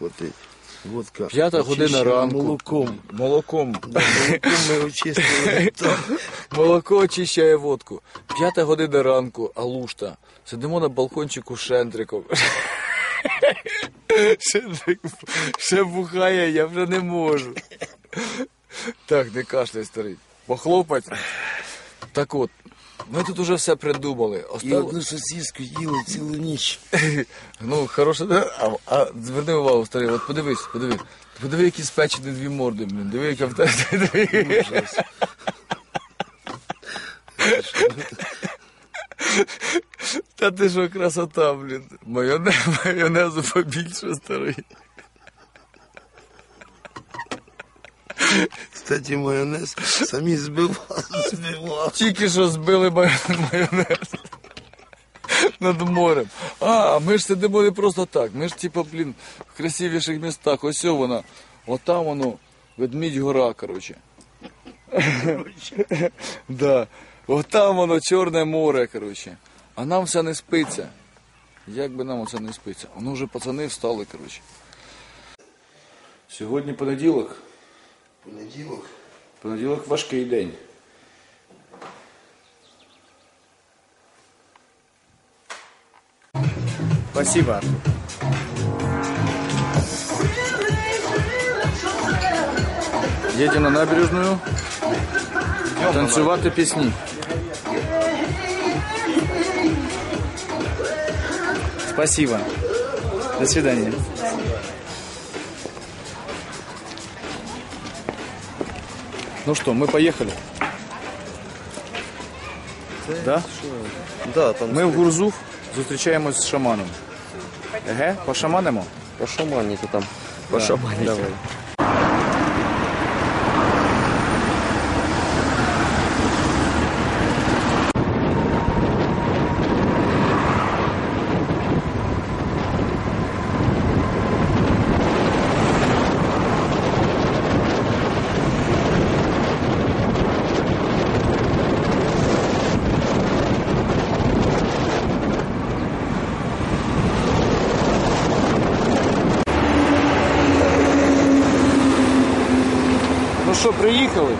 Платить. Водка. П'ята година очищена ранку. Молоком. Молоком. Да, молоком ми очистили. Молоко очищає водку. П'ята година ранку, алушта. Сидимо на балкончику з Шендриком. Шендрик ще бухає, я вже не можу. Так, не кашляй, старий. Похлопать. Так от, ми тут уже все придумали. І Остав... одну сосиску їли цілу ніч. Ну, хороше, да? а, а зверни увагу, старий, от подивись, подивись. Подиви, які спечені дві морди, блін. Диви, яка в тебе. диви. Та ти що красота, блін. Майоне, майонезу побільше старий. Кстати, майонез самі збивали. Тільки що збили майонез. Над морем. А, ми ж сидимо не просто так. Ми ж, типа, блін, в красивіших містах. Ось вона. Отам воно, ведмідь гора, коротше. Да. Отам воно Чорне море, коротше. А нам все не спиться. Як би нам оце не спиться? Воно вже пацани встали, коротше. Сьогодні понеділок. Понеділок. Понеділок важкий день. Спасибо. Едем на набережную танцювати пісні. Спасибо. До свидания. Ну что, мы поехали? Да? Да, там Ми в Гурзуф зустрічаємось з шаманом. Еге, пошаманимо? Пошаманите там. Пошаманите. Давай. Ну що, приїхали?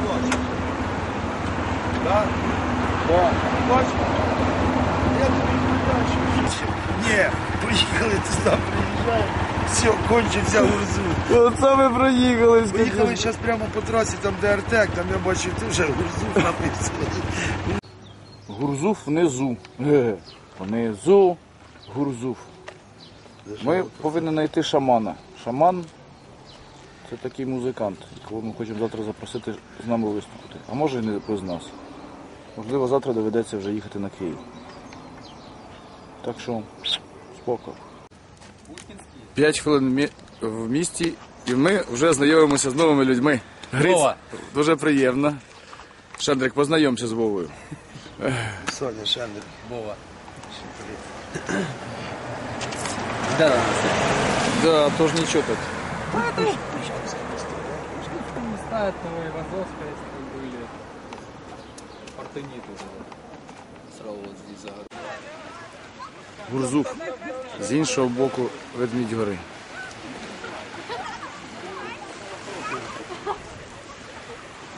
Ні, приїхали туди, приїжджаємо. Все, кончився гурзу. Оце ми проїхали. Поїхали зараз прямо по трасі, там де Артек, там я бачу, ти вже гурзу написано. Гурзуф внизу. Ге. Внизу Гурзуф. Ми повинні знайти шамана. Шаман це такий музикант, якого ми хочемо завтра запросити з нами виступити. А може і не без нас. Можливо, завтра доведеться вже їхати на Київ. Так що, споко. П'ять хвилин в місті, і ми вже знайомимося з новими людьми. Гриць, Вова. дуже приємно. Шандрик, познайомся з Вовою. Соня, Шендер. Вова. Да. Да, тоже ничего так. Не знает, но Ивазовская, если были. Артенит уже. Сразу вот здесь за Гурзуф. З іншого боку ведмідь гори.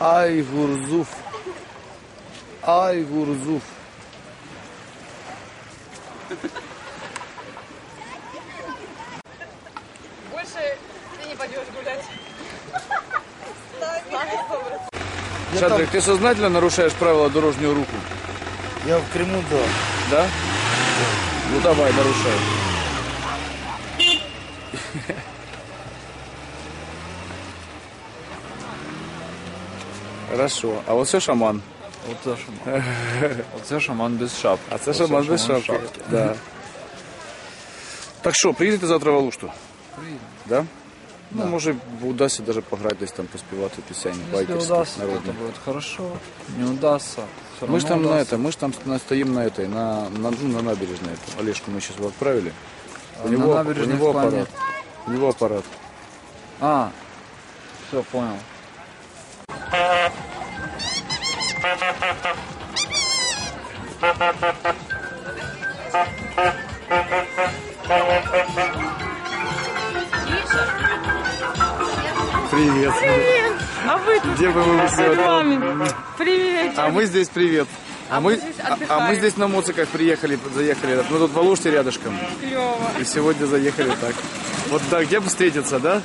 Ай, Гурзуф. Ай, Гурзуф. Шандрик, ты сознательно нарушаешь правила дорожнього руху? Я в Криму, да. Да? Ну давай, нарушай. Хорошо. А оце шаман. Оце шаман. Оце шаман без шапки. А це шаман без шапки. Да. Так що, приїдете завтра в Алушту? Приїдемо. Да? Ну, може, удасться даже пограти десь там, поспівати пісень, Если байкерські, удастся, это народні. будет хорошо. Не удастся. Все Мы же там на это, мы же там на- стоим на этой, на, на, ну, на набережной. Олежку мы сейчас его отправили. У А него, на набережной у него в плане? аппарат. У него аппарат. А, все, понял. Где бы вы вами. Привет! А мы здесь привет. А, мы, здесь а, а мы здесь на моциках приехали, заехали. Мы тут в Алуште рядышком. Клево. И сегодня заехали так. Вот так, где бы встретиться, да?